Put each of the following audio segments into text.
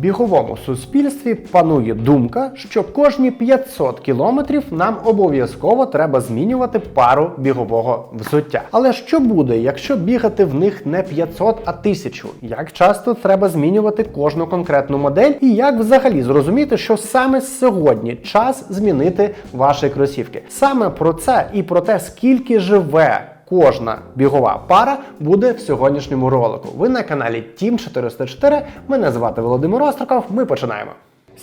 біговому суспільстві панує думка, що кожні 500 кілометрів нам обов'язково треба змінювати пару бігового взуття. Але що буде, якщо бігати в них не 500, а 1000? Як часто треба змінювати кожну конкретну модель? І як взагалі зрозуміти, що саме сьогодні час змінити ваші кросівки? Саме про це і про те, скільки живе Кожна бігова пара буде в сьогоднішньому ролику. Ви на каналі Team 404. Мене звати Володимир Остроков. Ми починаємо.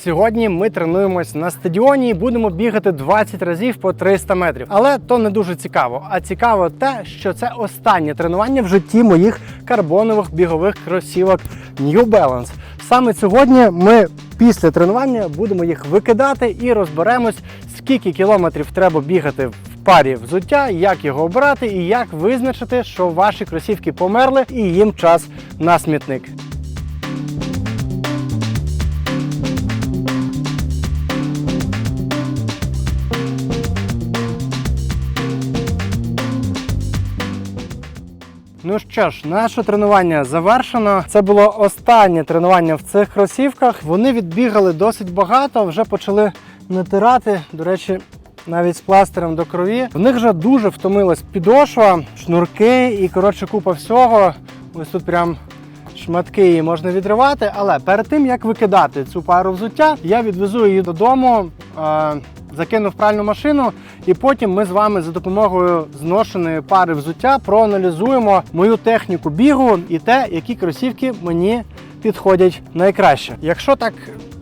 Сьогодні ми тренуємось на стадіоні і будемо бігати 20 разів по 300 метрів. Але то не дуже цікаво. А цікаво те, що це останнє тренування в житті моїх карбонових бігових кросівок New Balance. Саме сьогодні ми після тренування будемо їх викидати і розберемось, скільки кілометрів треба бігати парі взуття, як його обрати і як визначити, що ваші кросівки померли і їм час на смітник. Ну що ж, наше тренування завершено. Це було останнє тренування в цих кросівках. Вони відбігали досить багато, вже почали натирати. До речі, навіть з пластирем до крові. В них вже дуже втомилась підошва, шнурки і коротше купа всього. Ось тут прям шматки її можна відривати. Але перед тим як викидати цю пару взуття, я відвезу її додому. Е Закинув пральну машину, і потім ми з вами за допомогою зношеної пари взуття проаналізуємо мою техніку бігу і те, які кросівки мені підходять найкраще. Якщо так,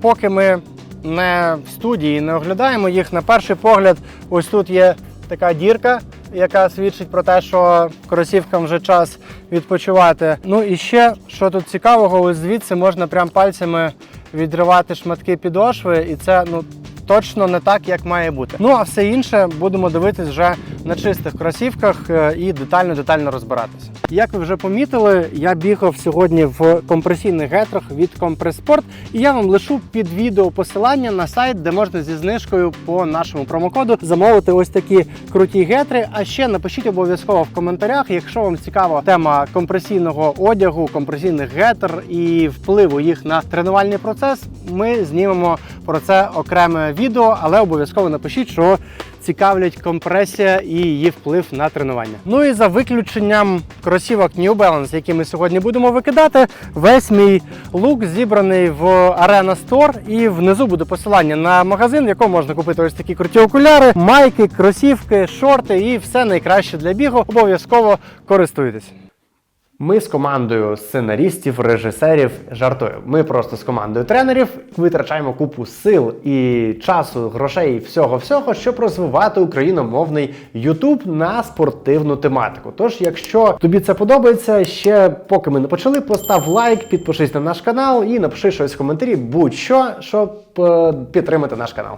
поки ми не в студії, не оглядаємо їх. На перший погляд, ось тут є така дірка, яка свідчить про те, що кросівкам вже час відпочивати. Ну і ще, що тут цікавого, ось звідси можна прям пальцями відривати шматки підошви, і це ну. Точно не так, як має бути. Ну а все інше будемо дивитись вже на чистих кросівках е, і детально-детально розбиратися. Як ви вже помітили, я бігав сьогодні в компресійних гетрах від Компреспорт, і я вам лишу під відео посилання на сайт, де можна зі знижкою по нашому промокоду замовити ось такі круті гетри. А ще напишіть обов'язково в коментарях, якщо вам цікава тема компресійного одягу, компресійних гетр і впливу їх на тренувальний процес. Ми знімемо про це окреме відео, але обов'язково напишіть, що цікавлять компресія і її вплив на тренування. Ну і за виключенням кросівок New Balance, які ми сьогодні будемо викидати, весь мій лук зібраний в Arena Store і внизу буде посилання на магазин, в якому можна купити ось такі круті окуляри, майки, кросівки, шорти і все найкраще для бігу. Обов'язково користуйтесь. Ми з командою сценаристів, режисерів жартую. Ми просто з командою тренерів витрачаємо купу сил і часу, грошей, всього всього, щоб розвивати україномовний YouTube на спортивну тематику. Тож, якщо тобі це подобається, ще поки ми не почали, постав лайк, підпишись на наш канал і напиши щось в коментарі, будь-що, щоб е, підтримати наш канал.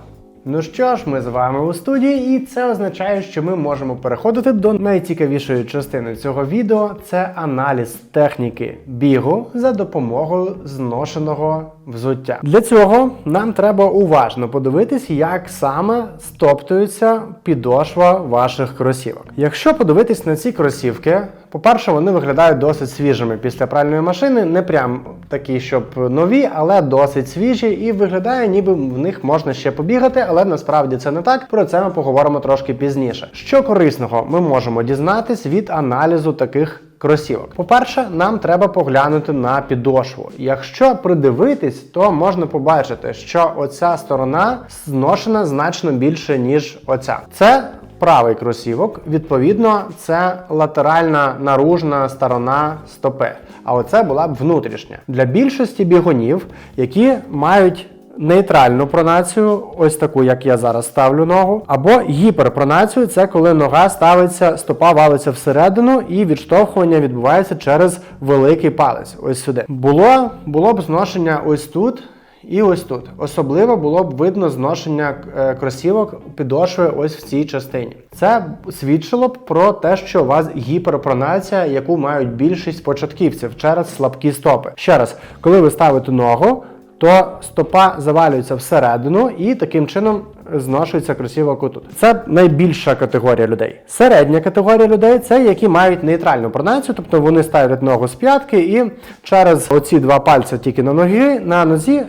Ну що ж, ми з вами у студії, і це означає, що ми можемо переходити до найцікавішої частини цього відео це аналіз техніки бігу за допомогою зношеного взуття. Для цього нам треба уважно подивитись, як саме стоптується підошва ваших кросівок. Якщо подивитись на ці кросівки, по-перше, вони виглядають досить свіжими після пральної машини, не прям такі, щоб нові, але досить свіжі, і виглядає, ніби в них можна ще побігати, але насправді це не так. Про це ми поговоримо трошки пізніше. Що корисного ми можемо дізнатись від аналізу таких. Кросівок. По-перше, нам треба поглянути на підошву. Якщо придивитись, то можна побачити, що оця сторона зношена значно більше, ніж оця. Це правий кросівок, відповідно, це латеральна наружна сторона стопи. А оце була б внутрішня. Для більшості бігунів, які мають Нейтральну пронацію, ось таку, як я зараз ставлю ногу, або гіперпронацію це коли нога ставиться, стопа валиться всередину і відштовхування відбувається через великий палець. Ось сюди. Було, було б зношення ось тут. І ось тут. Особливо було б видно зношення е, кросівок підошви ось в цій частині. Це свідчило б про те, що у вас гіперпронація, яку мають більшість початківців через слабкі стопи. Ще раз, коли ви ставите ногу, то стопа завалюється всередину і таким чином зношується кросівок отут. Це найбільша категорія людей. Середня категорія людей це які мають нейтральну пронацію, тобто вони ставлять ногу з п'ятки і через оці два пальці тільки на ноги на нозі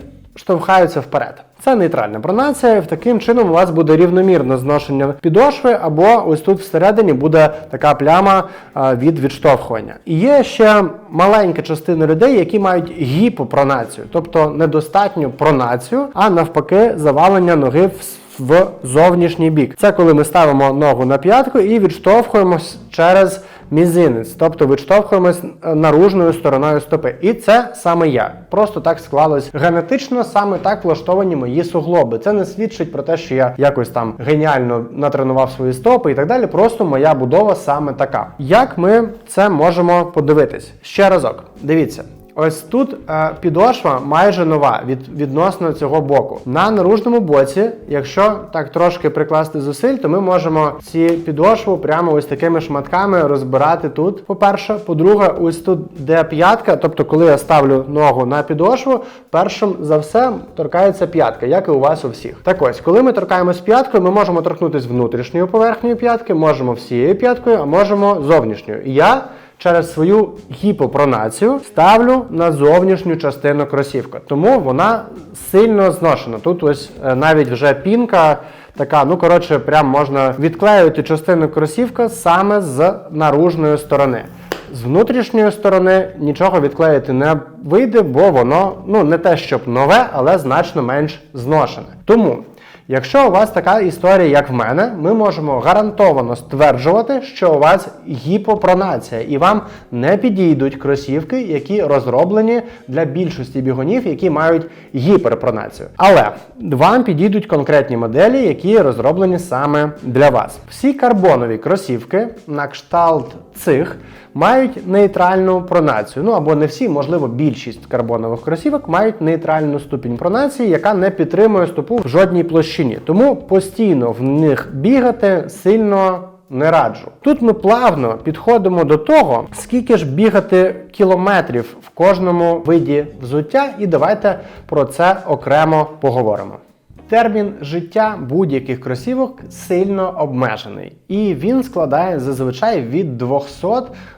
штовхаються вперед. Це нейтральна пронація. Таким чином у вас буде рівномірне зношення підошви, або ось тут всередині буде така пляма від відштовхування. І є ще маленька частина людей, які мають гіпопронацію, тобто недостатню пронацію, а навпаки, завалення ноги в в зовнішній бік. Це коли ми ставимо ногу на п'ятку і відштовхуємось через мізинець, тобто відштовхуємось е, наружною стороною стопи. І це саме я. Просто так склалось генетично, саме так влаштовані мої суглоби. Це не свідчить про те, що я якось там геніально натренував свої стопи і так далі. Просто моя будова саме така. Як ми це можемо подивитись? Ще разок, дивіться. Ось тут е, підошва майже нова від, відносно цього боку. На наружному боці, якщо так трошки прикласти зусиль, то ми можемо ці підошву прямо ось такими шматками розбирати тут. По-перше, по-друге, ось тут де п'ятка, тобто, коли я ставлю ногу на підошву, першим за все торкається п'ятка, як і у вас у всіх. Так ось, коли ми торкаємось п'яткою, ми можемо торкнутися внутрішньою поверхнею п'ятки, можемо всією п'яткою, а можемо зовнішньою. І я через свою гіпопронацію ставлю на зовнішню частину кросівка. Тому вона сильно зношена. Тут ось е, навіть вже пінка. Така, ну коротше, прям можна відклеювати частину кросівка саме з наружної сторони. З внутрішньої сторони нічого відклеїти не вийде, бо воно ну не те, щоб нове, але значно менш зношене. Тому Якщо у вас така історія, як в мене, ми можемо гарантовано стверджувати, що у вас гіпопронація, і вам не підійдуть кросівки, які розроблені для більшості бігунів, які мають гіперпронацію. Але вам підійдуть конкретні моделі, які розроблені саме для вас. Всі карбонові кросівки на кшталт цих мають нейтральну пронацію. Ну або не всі, можливо, більшість карбонових кросівок мають нейтральну ступінь пронації, яка не підтримує стопу в жодній площині. Тому постійно в них бігати сильно. Не раджу. Тут ми плавно підходимо до того, скільки ж бігати кілометрів в кожному виді взуття, і давайте про це окремо поговоримо. Термін життя будь-яких кросівок сильно обмежений, і він складає зазвичай від 200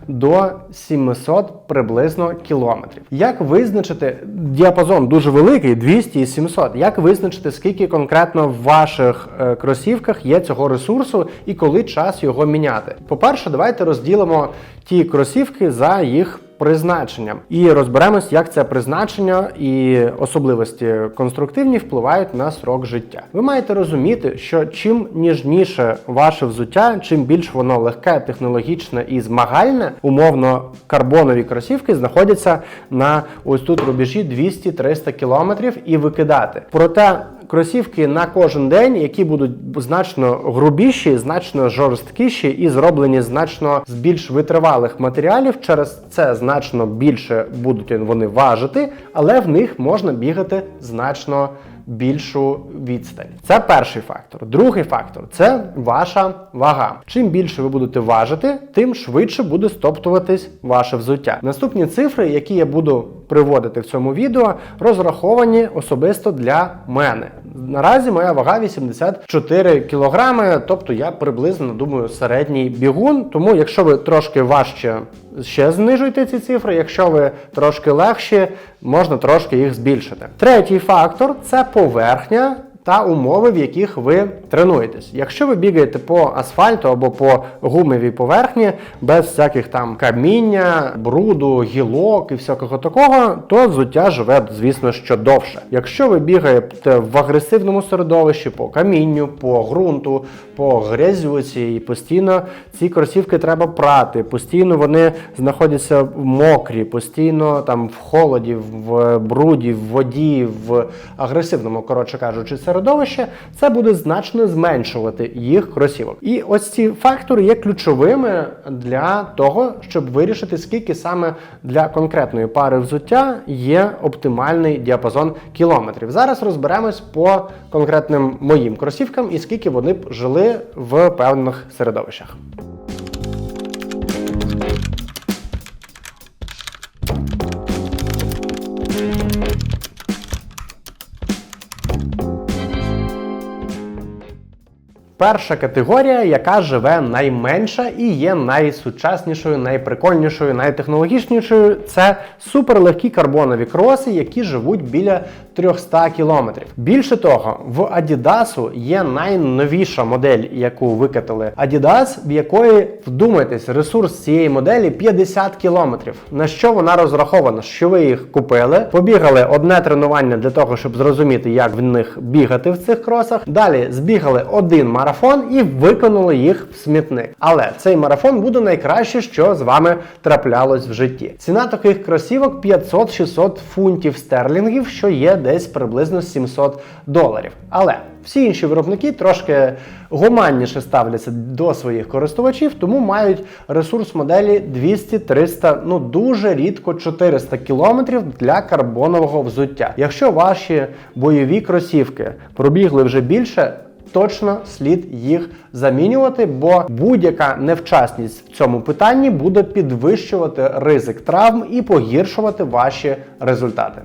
до 700 приблизно кілометрів. Як визначити діапазон дуже великий 200 і 700? Як визначити, скільки конкретно в ваших е, кросівках є цього ресурсу і коли час його міняти? По-перше, давайте розділимо ті кросівки за їх призначенням. І розберемось, як це призначення і особливості конструктивні впливають на срок життя. Ви маєте розуміти, що чим ніжніше ваше взуття, чим більш воно легке, технологічне і змагальне, умовно карбонові кросівки знаходяться на ось тут рубежі 200-300 кілометрів і викидати. Проте кросівки на кожен день, які будуть значно грубіші, значно жорсткіші і зроблені значно з більш витривалих матеріалів. Через це значно більше будуть вони важити, але в них можна бігати значно більшу відстань. Це перший фактор. Другий фактор це ваша вага. Чим більше ви будете важити, тим швидше буде стоптуватись ваше взуття. Наступні цифри, які я буду приводити в цьому відео, розраховані особисто для мене. Наразі моя вага 84 кілограми, тобто я приблизно думаю середній бігун. Тому, якщо ви трошки важче, ще знижуйте ці цифри. Якщо ви трошки легші, можна трошки їх збільшити. Третій фактор це поверхня та умови, в яких ви тренуєтесь. Якщо ви бігаєте по асфальту або по гумовій поверхні, без всяких там каміння, бруду, гілок і всякого такого, то взуття живе, звісно, що довше. Якщо ви бігаєте в агресивному середовищі по камінню, по ґрунту, по грязюці, і постійно ці кросівки треба прати, постійно вони знаходяться в мокрі, постійно там в холоді, в бруді, в воді, в агресивному, коротше кажучи, середовище, це буде значно зменшувати їх кросівок. І ось ці фактори є ключовими для того, щоб вирішити, скільки саме для конкретної пари взуття є оптимальний діапазон кілометрів. Зараз розберемось по конкретним моїм кросівкам і скільки вони б жили в певних середовищах. Перша категорія, яка живе найменша і є найсучаснішою, найприкольнішою, найтехнологічнішою, це суперлегкі карбонові кроси, які живуть біля 300 кілометрів. Більше того, в Adidas є найновіша модель, яку викатили Adidas, в якої вдумайтесь, ресурс цієї моделі 50 кілометрів. На що вона розрахована? Що ви їх купили, побігали одне тренування для того, щоб зрозуміти, як в них бігати в цих кросах. Далі збігали один марафон і виконали їх в смітник. Але цей марафон буде найкраще, що з вами траплялось в житті. Ціна таких кросівок 500-600 фунтів стерлінгів, що є десь приблизно 700 доларів. Але всі інші виробники трошки гуманніше ставляться до своїх користувачів, тому мають ресурс моделі 200-300, ну дуже рідко 400 кілометрів для карбонового взуття. Якщо ваші бойові кросівки пробігли вже більше. Точно слід їх замінювати, бо будь-яка невчасність в цьому питанні буде підвищувати ризик травм і погіршувати ваші результати.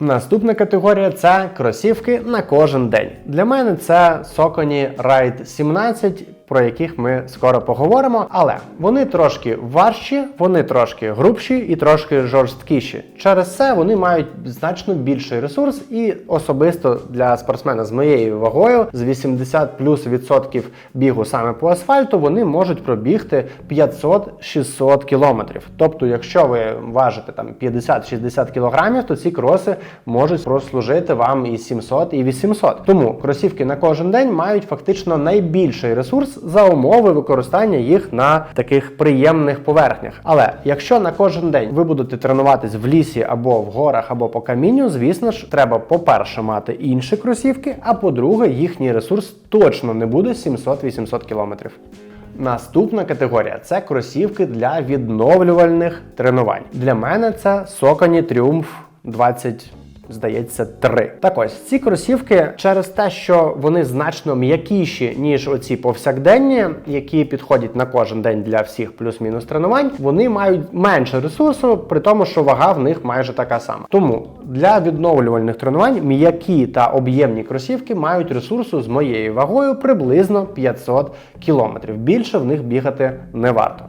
Наступна категорія це кросівки на кожен день. Для мене це Socony Ride 17, про яких ми скоро поговоримо. Але вони трошки важчі, вони трошки грубші і трошки жорсткіші. Через це вони мають значно більший ресурс, і особисто для спортсмена з моєю вагою з 80 плюс відсотків бігу саме по асфальту, вони можуть пробігти 500-600 кілометрів. Тобто, якщо ви важите там 50-60 кілограмів, то ці кроси можуть прослужити вам і 700, і 800. Тому кросівки на кожен день мають фактично найбільший ресурс за умови використання їх на таких приємних поверхнях. Але якщо на кожен день ви будете тренуватись в лісі або в горах, або по камінню, звісно ж, треба, по-перше, мати інші кросівки, а по-друге, їхній ресурс точно не буде 700-800 кілометрів. Наступна категорія це кросівки для відновлювальних тренувань. Для мене це Socony Triumph 20 Здається, три. Так ось ці кросівки через те, що вони значно м'якіші, ніж оці повсякденні, які підходять на кожен день для всіх плюс-мінус тренувань, вони мають менше ресурсу, при тому, що вага в них майже така сама. Тому для відновлювальних тренувань м'які та об'ємні кросівки мають ресурсу з моєю вагою приблизно 500 км. Більше в них бігати не варто.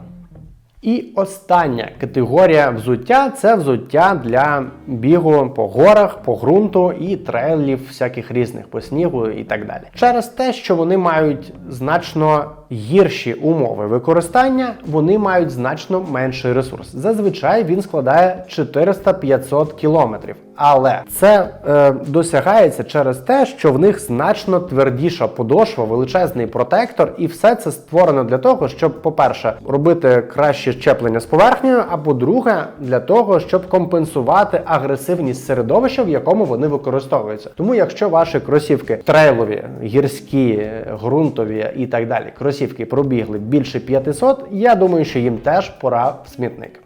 І остання категорія взуття це взуття для бігу по горах, по ґрунту і трейлів, всяких різних по снігу і так далі. Через те, що вони мають значно гірші умови використання, вони мають значно менший ресурс. Зазвичай він складає 400-500 кілометрів. Але це е, досягається через те, що в них значно твердіша подошва, величезний протектор, і все це створено для того, щоб, по-перше, робити краще щеплення з поверхнею, а по-друге, для того, щоб компенсувати агресивність середовища, в якому вони використовуються. Тому, якщо ваші кросівки трейлові, гірські, ґрунтові і так далі, кросівки пробігли більше 500, я думаю, що їм теж пора в смітник.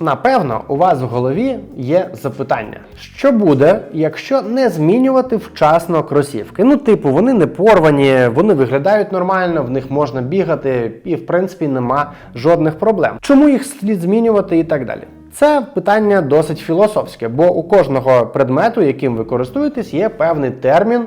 Напевно, у вас в голові є запитання, що буде, якщо не змінювати вчасно кросівки. Ну, типу, вони не порвані, вони виглядають нормально, в них можна бігати, і в принципі нема жодних проблем. Чому їх слід змінювати і так далі? Це питання досить філософське, бо у кожного предмету, яким ви користуєтесь, є певний термін.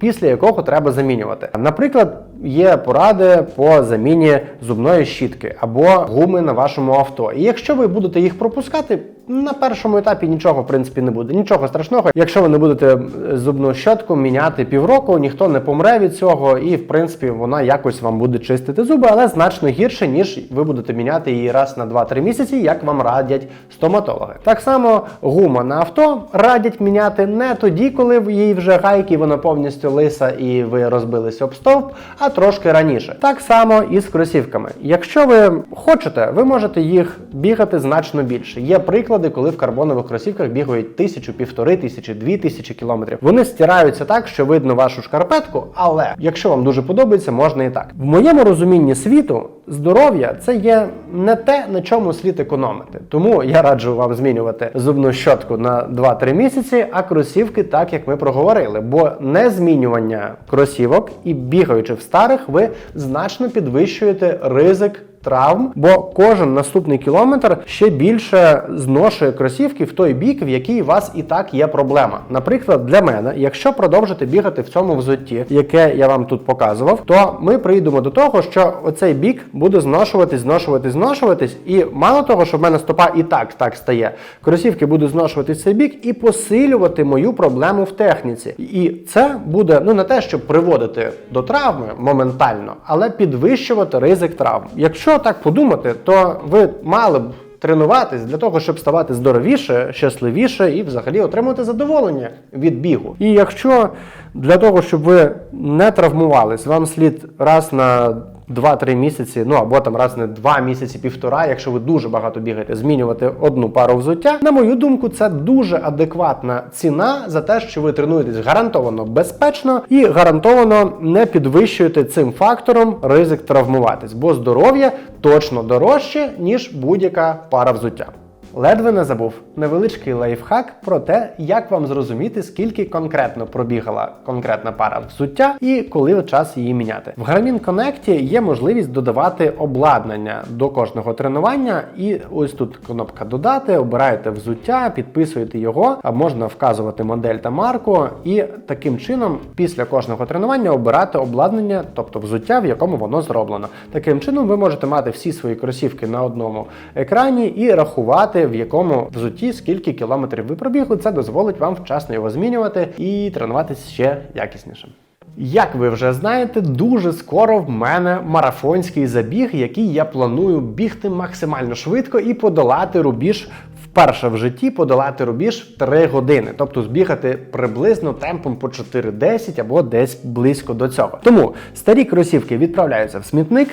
Після якого треба замінювати. Наприклад, є поради по заміні зубної щітки або гуми на вашому авто. І якщо ви будете їх пропускати, на першому етапі нічого в принципі не буде. Нічого страшного. Якщо ви не будете зубну щотку міняти півроку, ніхто не помре від цього, і в принципі вона якось вам буде чистити зуби, але значно гірше, ніж ви будете міняти її раз на 2-3 місяці, як вам радять стоматологи. Так само гума на авто радять міняти не тоді, коли в її вже гайки, вона повністю лиса і ви розбилися об стовп, а трошки раніше. Так само і з кросівками. Якщо ви хочете, ви можете їх бігати значно більше. Є приклади, коли в карбонових кросівках бігають тисячу, півтори тисячі, дві тисячі кілометрів. Вони стираються так, що видно вашу шкарпетку, але якщо вам дуже подобається, можна і так. В моєму розумінні світу здоров'я це є не те, на чому слід економити. Тому я раджу вам змінювати зубну щотку на 2-3 місяці, а кросівки так, як ми проговорили. Бо не змінювання кросівок і бігаючи в старих, ви значно підвищуєте ризик травм, бо кожен наступний кілометр ще більше зношує кросівки в той бік, в який у вас і так є проблема. Наприклад, для мене, якщо продовжити бігати в цьому взутті, яке я вам тут показував, то ми прийдемо до того, що оцей бік буде зношуватись, зношуватись, зношуватись, і мало того, що в мене стопа і так так стає, кросівки будуть зношувати цей бік і посилювати мою проблему в техніці. І це буде ну не те, щоб приводити до травми моментально, але підвищувати ризик травм. Якщо так подумати, то ви мали б. Тренуватись для того, щоб ставати здоровіше, щасливіше і взагалі отримати задоволення від бігу. І якщо для того, щоб ви не травмувались, вам слід раз на 2-3 місяці, ну або там раз на 2 місяці, півтора, якщо ви дуже багато бігаєте, змінювати одну пару взуття. На мою думку, це дуже адекватна ціна за те, що ви тренуєтесь гарантовано безпечно і гарантовано не підвищуєте цим фактором ризик травмуватись, бо здоров'я точно дорожче, ніж будь-яка пара взуття. Ледве не забув невеличкий лайфхак про те, як вам зрозуміти, скільки конкретно пробігала конкретна пара взуття і коли час її міняти. В Garmin Connect є можливість додавати обладнання до кожного тренування, і ось тут кнопка додати, обираєте взуття, підписуєте його, а можна вказувати модель та марку, і таким чином після кожного тренування обирати обладнання, тобто взуття, в якому воно зроблено. Таким чином ви можете мати всі свої кросівки на одному екрані і рахувати, в якому взутті скільки кілометрів ви пробігли. Це дозволить вам вчасно його змінювати і тренуватися ще якісніше. Як ви вже знаєте, дуже скоро в мене марафонський забіг, який я планую бігти максимально швидко і подолати рубіж. Вперше в житті подолати рубіж 3 години, тобто збігати приблизно темпом по 4.10 або десь близько до цього. Тому старі кросівки відправляються в смітник.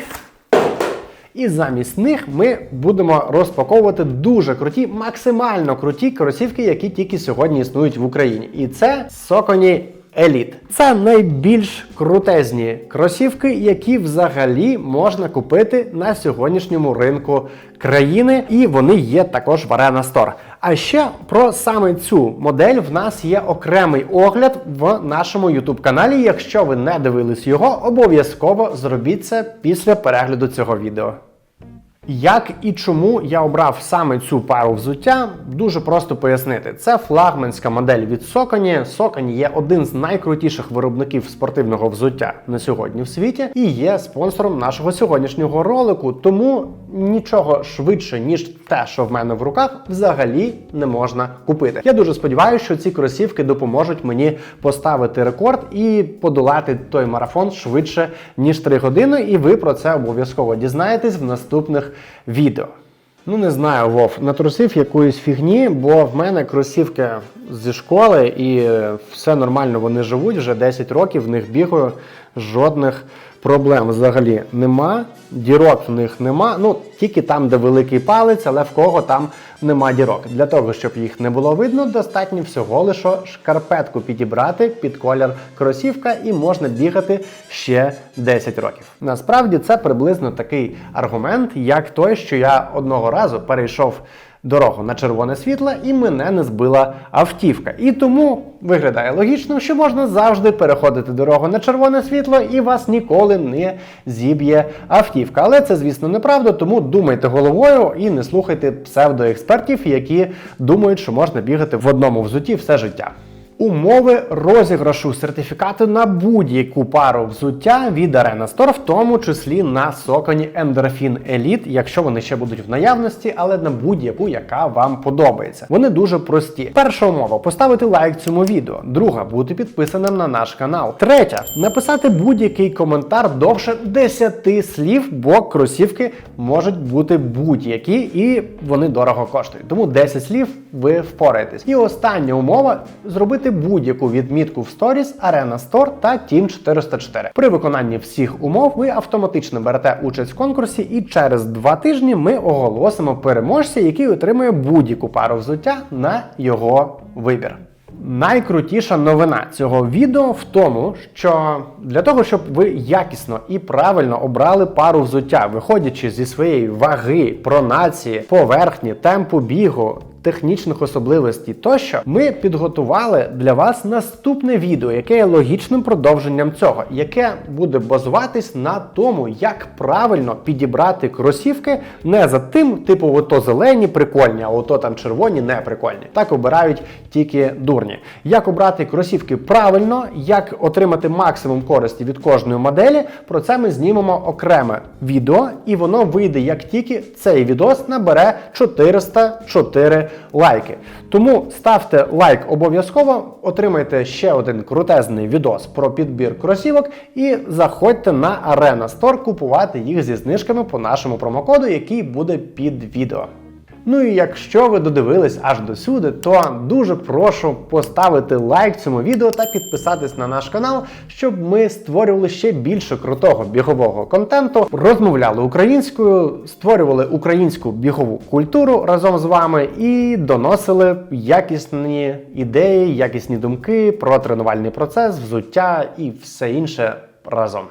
І замість них ми будемо розпаковувати дуже круті, максимально круті кросівки, які тільки сьогодні існують в Україні. І це Socony Elite. Це найбільш крутезні кросівки, які взагалі можна купити на сьогоднішньому ринку країни, і вони є також в Arena Store. А ще про саме цю модель в нас є окремий огляд в нашому YouTube каналі. Якщо ви не дивились його, обов'язково зробіть це після перегляду цього відео. Як і чому я обрав саме цю пару взуття, дуже просто пояснити. Це флагманська модель від Socony. Socony є один з найкрутіших виробників спортивного взуття на сьогодні в світі і є спонсором нашого сьогоднішнього ролику. Тому нічого швидше, ніж те, що в мене в руках, взагалі не можна купити. Я дуже сподіваюся, що ці кросівки допоможуть мені поставити рекорд і подолати той марафон швидше ніж 3 години. І ви про це обов'язково дізнаєтесь в наступних відео. Ну не знаю, Вов, натрусив якоїсь фігні, бо в мене кросівки зі школи і е, все нормально, вони живуть вже 10 років, в них бігаю, жодних проблем взагалі нема. Дірок в них нема. Ну тільки там, де великий палець, але в кого там нема дірок. Для того, щоб їх не було видно, достатньо всього лише шкарпетку підібрати під колір кросівка і можна бігати ще 10 років. Насправді це приблизно такий аргумент, як той, що я одного разу перейшов дорогу на червоне світло і мене не збила автівка. І тому виглядає логічно, що можна завжди переходити дорогу на червоне світло і вас ніколи не зіб'є автівка. Але це, звісно, неправда, тому думайте головою і не слухайте псевдоекспертів, які думають, що можна бігати в одному взуті все життя. Умови розіграшу сертифікату на будь-яку пару взуття від Arena Store, в тому числі на Socony Endorphin Elite, якщо вони ще будуть в наявності, але на будь-яку, яка вам подобається. Вони дуже прості. Перша умова поставити лайк цьому відео. Друга бути підписаним на наш канал. Третя написати будь-який коментар довше 10 слів, бо кросівки можуть бути будь-які і вони дорого коштують. Тому 10 слів ви впораєтесь. І остання умова зробити будь-яку відмітку в сторіс, Arena Store та Team 404. При виконанні всіх умов ви автоматично берете участь в конкурсі, і через два тижні ми оголосимо переможця, який отримує будь-яку пару взуття на його вибір. Найкрутіша новина цього відео в тому, що для того, щоб ви якісно і правильно обрали пару взуття, виходячи зі своєї ваги, пронації, поверхні, темпу бігу, технічних особливостей тощо, ми підготували для вас наступне відео, яке є логічним продовженням цього, яке буде базуватись на тому, як правильно підібрати кросівки не за тим, типу, ото зелені прикольні, а ото там червоні не прикольні. Так обирають тільки дурні. Як обрати кросівки правильно, як отримати максимум користі від кожної моделі, про це ми знімемо окреме відео, і воно вийде як тільки цей відос набере 404 лайки. Тому ставте лайк обов'язково, отримайте ще один крутезний відос про підбір кросівок і заходьте на Arena Store купувати їх зі знижками по нашому промокоду, який буде під відео. Ну і якщо ви додивились аж до сюди, то дуже прошу поставити лайк цьому відео та підписатись на наш канал, щоб ми створювали ще більше крутого бігового контенту, розмовляли українською, створювали українську бігову культуру разом з вами і доносили якісні ідеї, якісні думки про тренувальний процес, взуття і все інше разом.